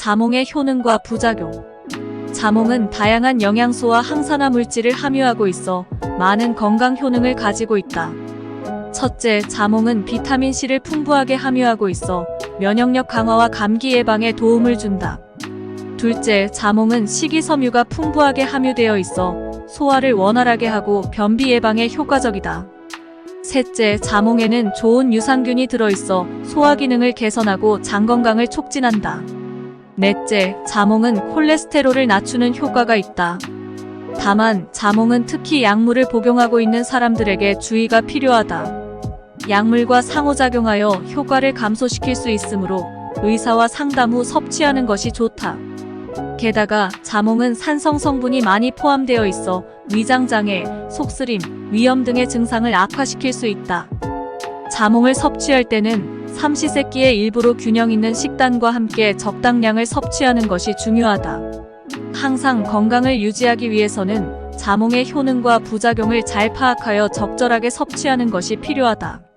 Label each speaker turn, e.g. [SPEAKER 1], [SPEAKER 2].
[SPEAKER 1] 자몽의 효능과 부작용. 자몽은 다양한 영양소와 항산화 물질을 함유하고 있어 많은 건강 효능을 가지고 있다. 첫째, 자몽은 비타민C를 풍부하게 함유하고 있어 면역력 강화와 감기 예방에 도움을 준다. 둘째, 자몽은 식이섬유가 풍부하게 함유되어 있어 소화를 원활하게 하고 변비 예방에 효과적이다. 셋째, 자몽에는 좋은 유산균이 들어있어 소화 기능을 개선하고 장 건강을 촉진한다. 넷째, 자몽은 콜레스테롤을 낮추는 효과가 있다. 다만, 자몽은 특히 약물을 복용하고 있는 사람들에게 주의가 필요하다. 약물과 상호작용하여 효과를 감소시킬 수 있으므로 의사와 상담 후 섭취하는 것이 좋다. 게다가 자몽은 산성 성분이 많이 포함되어 있어 위장장애, 속쓰림, 위염 등의 증상을 악화시킬 수 있다. 자몽을 섭취할 때는 삼시세끼의 일부로 균형 있는 식단과 함께 적당량을 섭취하는 것이 중요하다. 항상 건강을 유지하기 위해서는 자몽의 효능과 부작용을 잘 파악하여 적절하게 섭취하는 것이 필요하다.